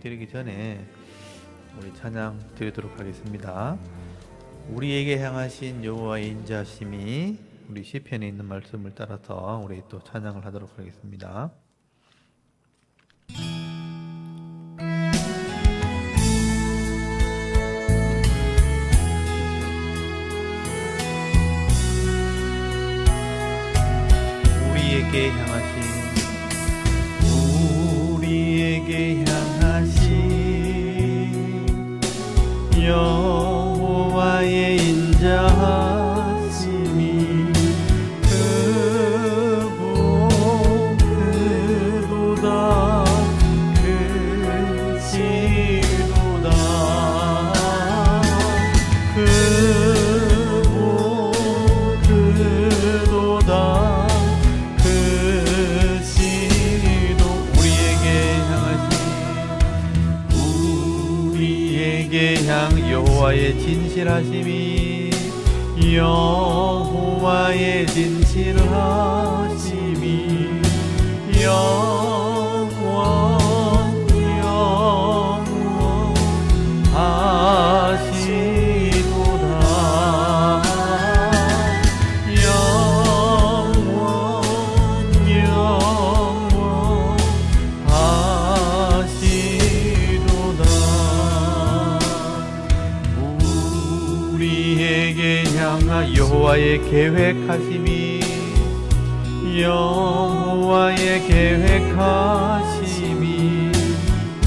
드리기 전에 우리 찬양 드리도록 하겠습니다. 우리에게 향하신 여호와의 인자심이 우리 시편에 있는 말씀을 따라서 우리 또 찬양을 하도록 하겠습니다. 계획하심이 여호와의 계획하심이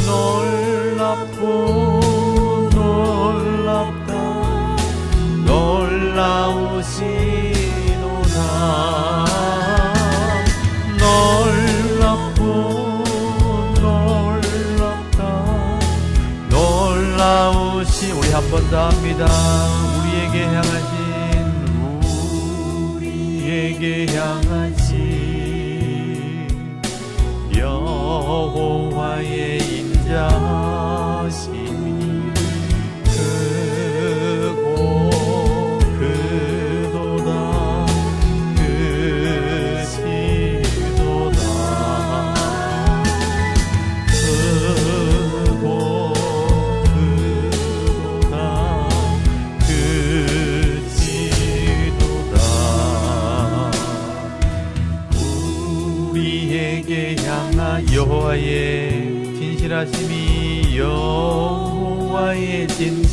놀랍고 놀랍다. 놀라우시도다 놀랍고 놀랍다. 놀라우시 우리 한 번 더 합니다 우리에게 향하신 여호 여호와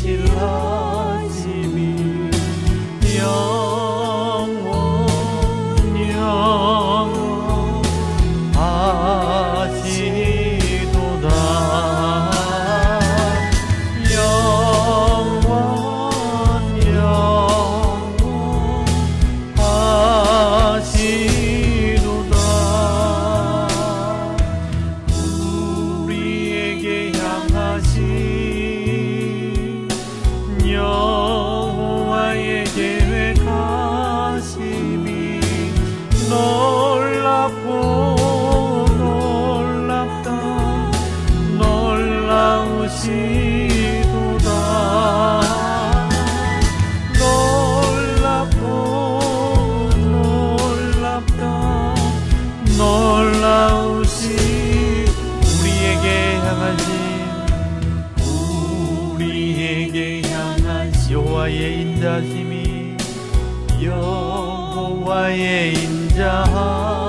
인자심이 여호와의 인자심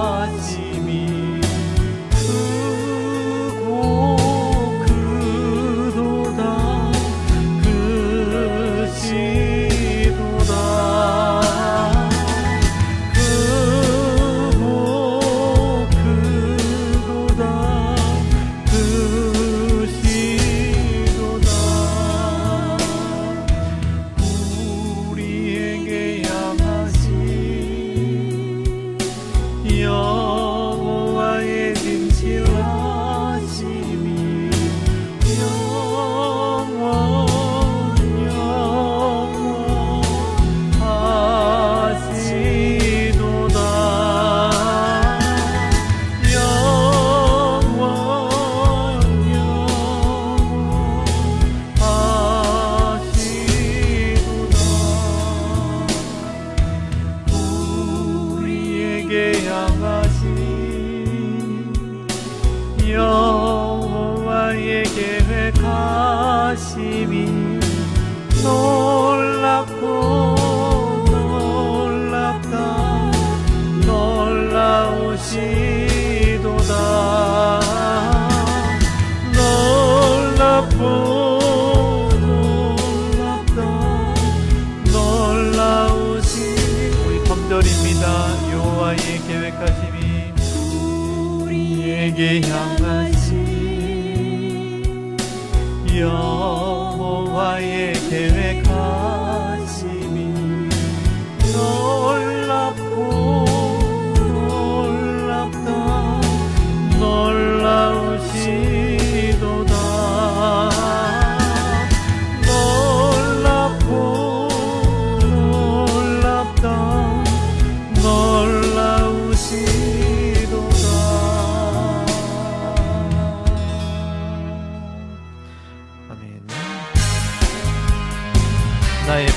see.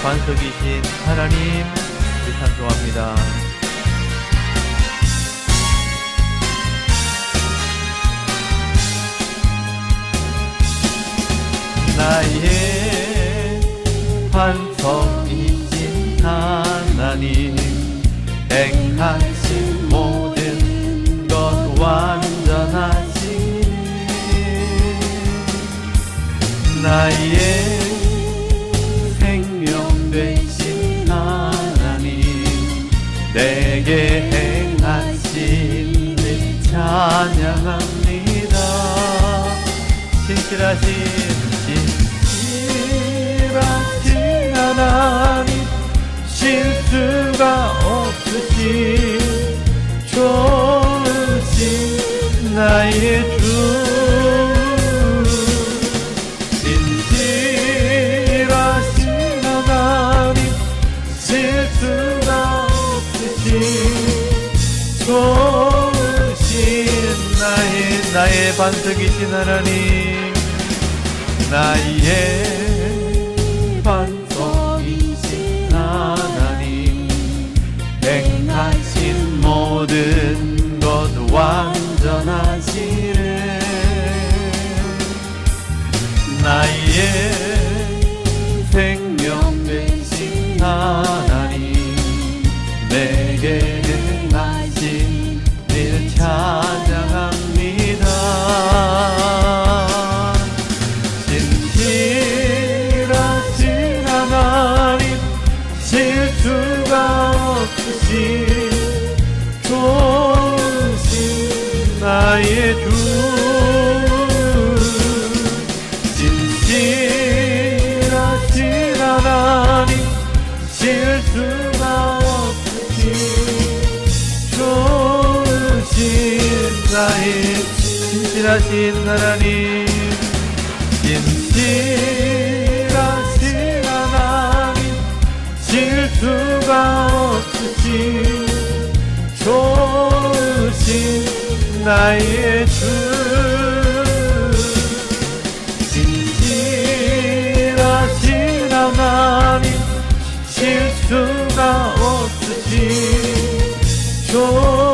반석이신 하나님 우리 찬송합니다. 나의 반석이신 하나님 행하신 모든 것 완전하신. 나의 내게 행하신 일 찬양합니다. 신실하신 신실하신 하나님 실수가 없으신 좋으신 나의 나의 반석이신 하나님 나의 반석이신 하나님 행하신 모든 것 완전하시 나의 진실하신 하나님 진실하신 하나님 실수가 없으신 좋으신 나의 주 진실하신 하나님 실수가 없으신 한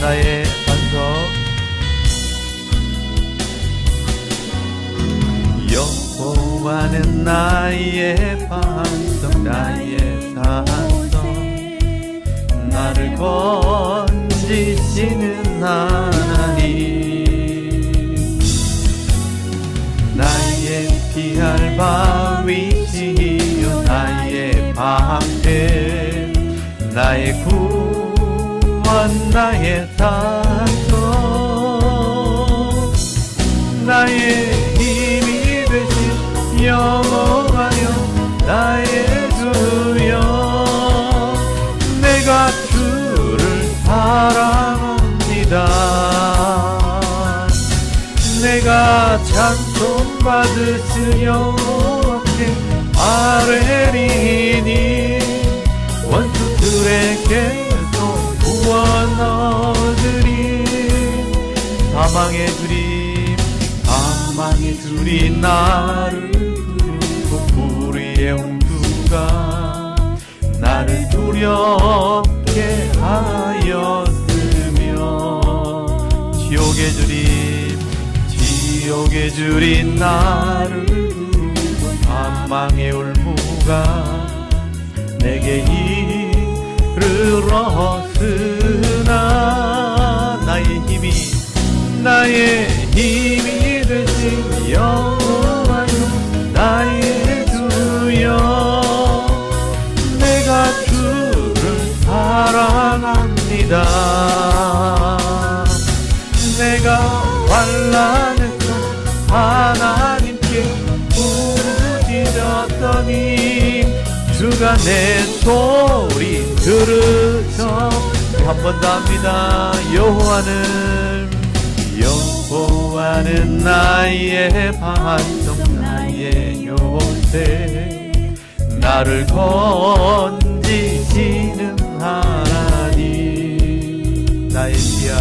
나의 반석. 여호와는 나의 반석 나의 산성 나를 건지시는 하나님. 나의 피할 바위시여 나의 방패 나의 구 원 나의 산성 나의 힘이 되신 영원하여 나의 주여. 내가 주를 사랑합니다. 내가 찬송 받으시려 여호와께 아뢰리니 원수들에게 사망의 주림 사망의 둘이 나를 두르고 우리의 홍두가 나를 두렵게 하였으며 지옥의 주님 지옥의 주님 나를 사망의 울무가 내게 이르렀으나 나의 힘이 나의 힘이 되신 여호와여 나의 주여. 내가 주를 사랑합니다. 내가 환란에서 하나님께 부르짖었더니 주가 내 소리 들으셔. 한 번 더 합니다. 여호와는 여호와는 나의 반성 나의 요새 나를 건지시는 하나님. 나의 피할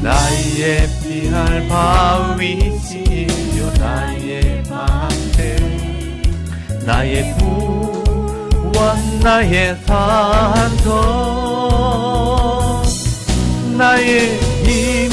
나의 피할 바위시여 나의 방패 나의 구원 나의 산성 나의 힘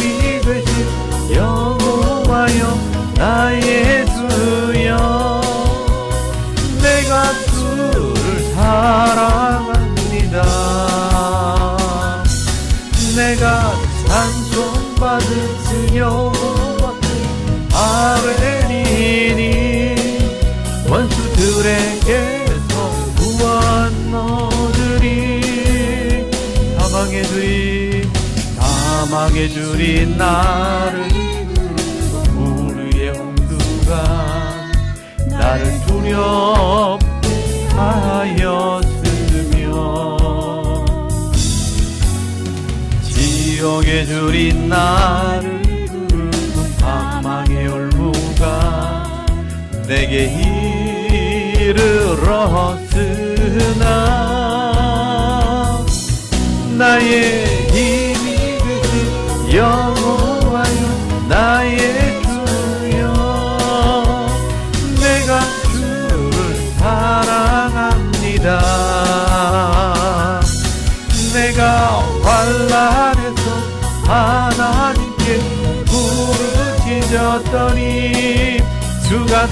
나를 우리의 홍두가 나를 두렵게 하였으며 지옥의 주인 나를 두르고 사망의 올무가 내게 이르렀으나 나의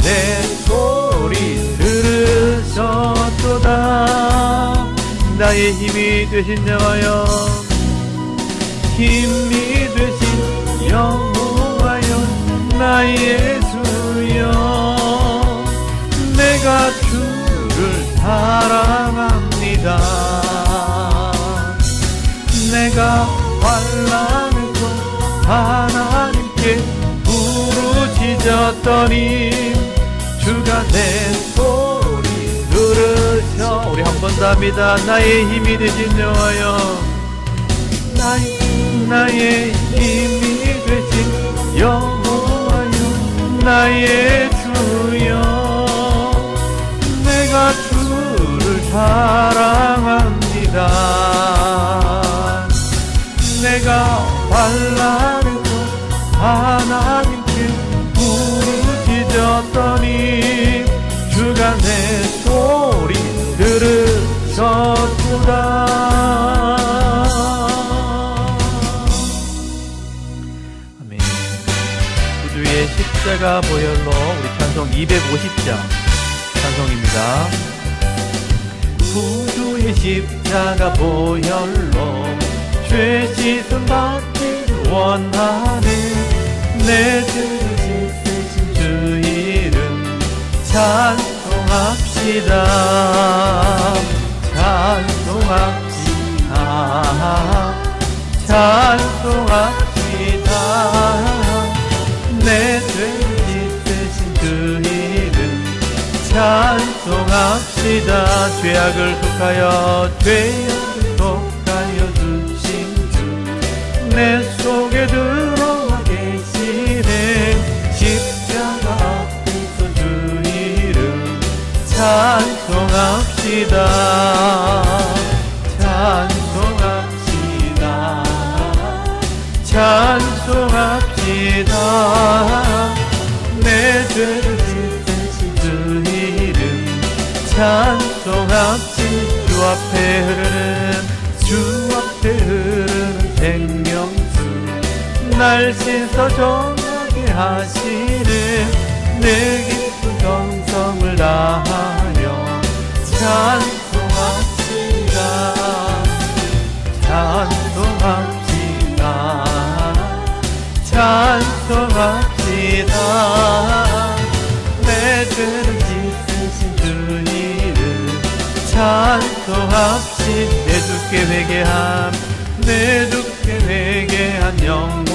내 소리 들으셨도다. 나의 힘이 되신 여호와여 힘이 되신 여호와여 나의 주여. 내가 주를 사랑합니다. 내가 환란에서 하나님께 부르짖었더니 들으셔 우리 한번더 합니다. 나의 힘이 되신 여호와여. 나의, 나의 힘이 되신 여호와여. 나의 주여. 내가 주를 사랑합니다. 내가 환란 십자가 보혈로 우리 찬송 250장 찬송입니다. 구주의 십자가 보혈로 죄 씻음 받기 원하네. 내 죄를 씻으신 주 이름 찬송합시다. 찬송합시다. 찬송합시다 합시다. 죄악을 속하여 죄악을 속하여 주신 주. 내 속에 들어와 계시네. 십자가 앞에서 주 이름 찬송합시다 날 씻어 정하게 하시는 내 깊은 정성을 다하여 찬송합시다. 찬송합시다. 찬송합시다. 내 죄를 씻으신 주 이름 찬송합시 내 주께 회개함 내 주께 회개한 영혼을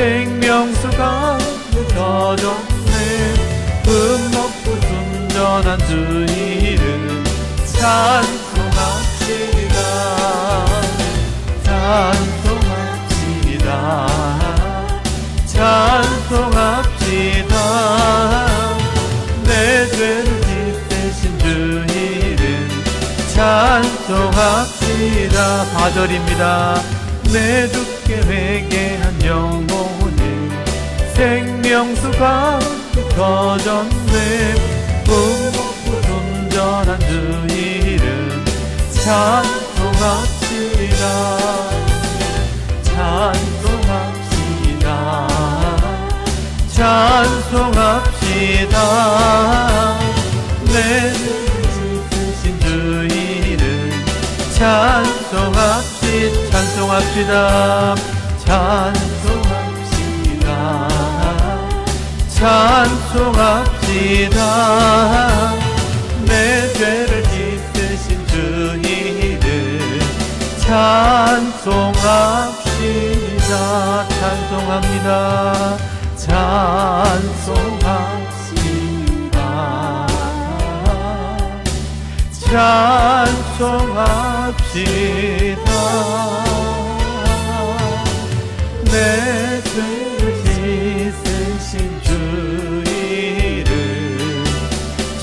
생명수 가운데 젖었네. 흠없고 순전한 주 이름 찬송합시다. 찬송합시다. 찬송합시다. 내 죄를 씻으신 주 이름 찬송합시다. 4절입니다. 내 주께 영혼을 생명수가 터졌네. 꿈먹고 순전한 주 이름 찬송합시다. 찬송합시다. 찬송합시다. 내 씻으신 주 이름 찬송합시 찬송합시다. 찬 찬송합시다. 내 죄를 씻으신 주 이름 찬송합시다. 찬송합니다. 찬송합시다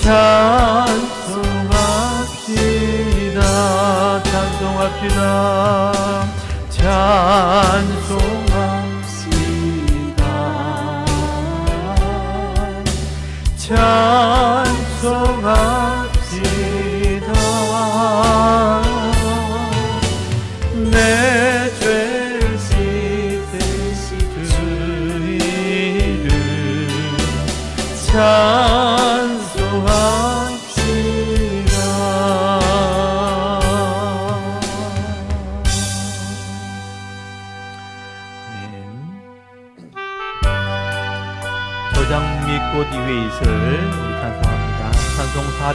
찬송합시다. 찬송합시다. 찬송합시다. 찬송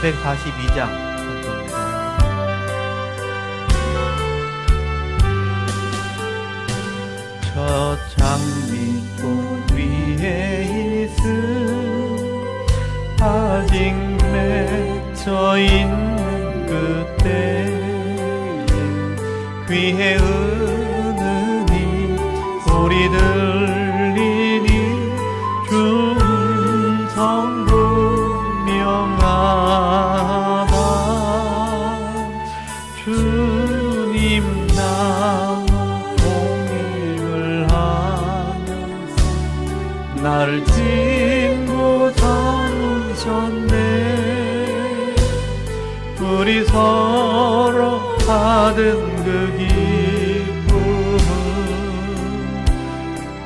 442장 찬송입니다. 저 장미꽃 위에 있을 아직 맺혀 있는 그때 귀에 은은히 소리 들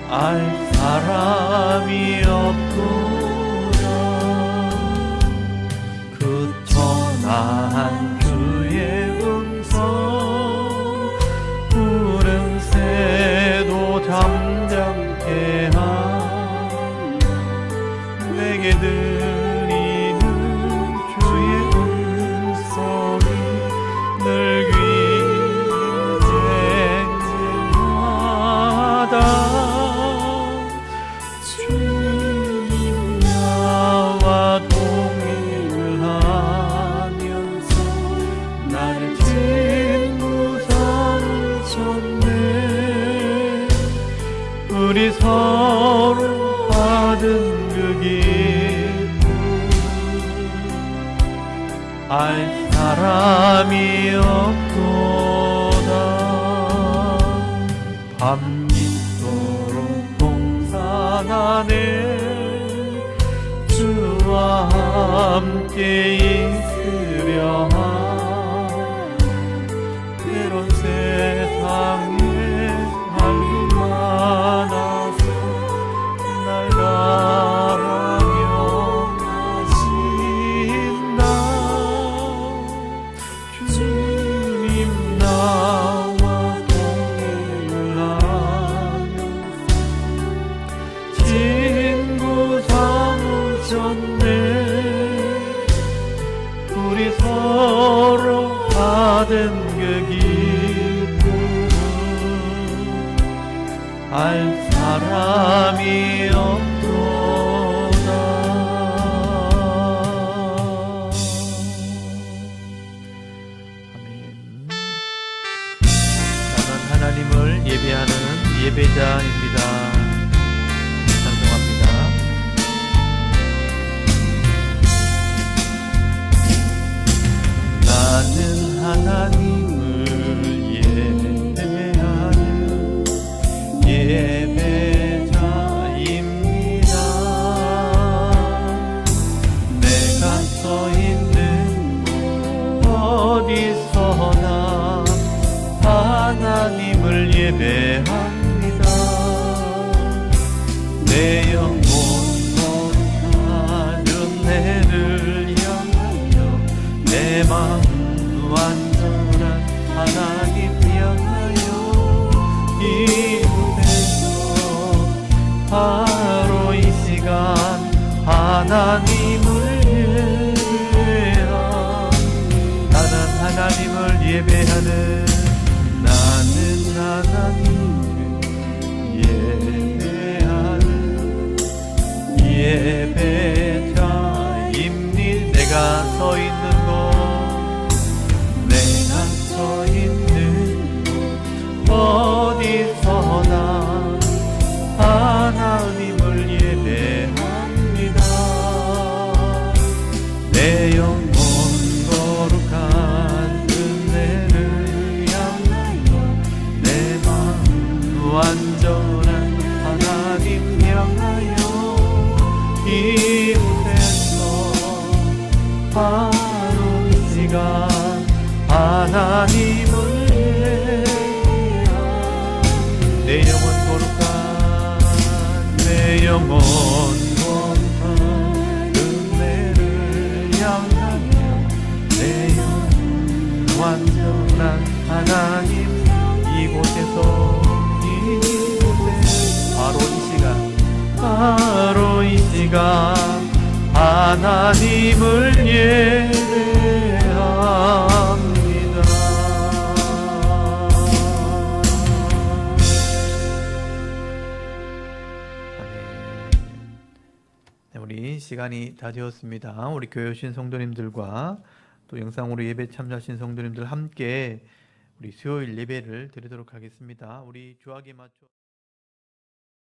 알 사람이 없구나. 그 천한 서로 받은 그 기쁨. 알 사람이 없도다. 밤낮도록 동산 안에 주와 함께 있으려 আমি ও 我。 시간이 다 되었습니다. 우리 교회 오신 성도님들과 또 영상으로 예배 참여하신 성도님들 함께 우리 수요일 예배를 드리도록 하겠습니다. 우리 주학에 맞춰